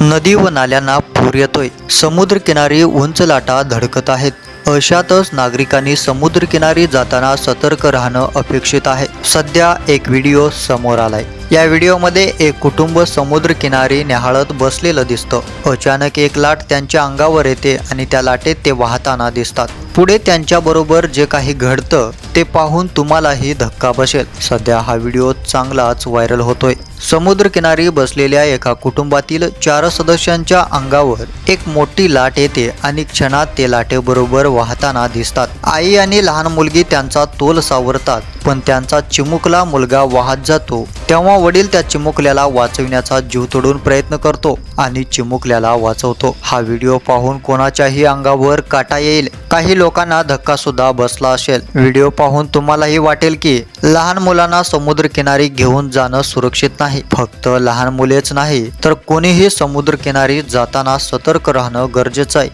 नदी व नाल्यांना पूर येतोय. समुद्रकिनारी उंच लाटा धडकत आहेत. अशातच नागरिकांनी समुद्रकिनारी जाताना सतर्क राहणं अपेक्षित आहे. सध्या एक व्हिडिओ समोर आलाय. या व्हिडिओमध्ये एक कुटुंब समुद्रकिनारी न्याहाळत बसलेलं दिसतं. अचानक एक लाट त्यांच्या अंगावर येते आणि त्या लाटेत ते वाहताना दिसतात. पुढे त्यांच्याबरोबर जे काही घडतं ते पाहून तुम्हालाही धक्का बसेल. सध्या हा व्हिडिओ चांगलाच व्हायरल होतोय. समुद्रकिनारी बसलेल्या एका कुटुंबातील चार सदस्यांच्या अंगावर एक मोठी लाट येते आणि क्षणात ते लाटेबरोबर वाहताना दिसतात. आई आणि लहान मुलगी त्यांचा तोल सावरतात पण त्यांचा चिमुकला मुलगा वाहत जातो. तेव्हा वडील त्या चिमुकल्याला वाचविण्याचा जीव तोडून प्रयत्न करतो आणि चिमुकल्याला वाचवतो. हा व्हिडिओ पाहून कोणाच्याही अंगावर काटा येईल. काही लोकांना धक्का सुद्धा बसला असेल. व्हिडिओ पाहून तुम्हालाही वाटेल की लहान मुलांना समुद्रकिनारी घेऊन जाणं सुरक्षित नाही. फक्त लहान मुलेच नाही तर कोणीही समुद्रकिनारी जाताना सतर्क राहणं गरजेचं आहे.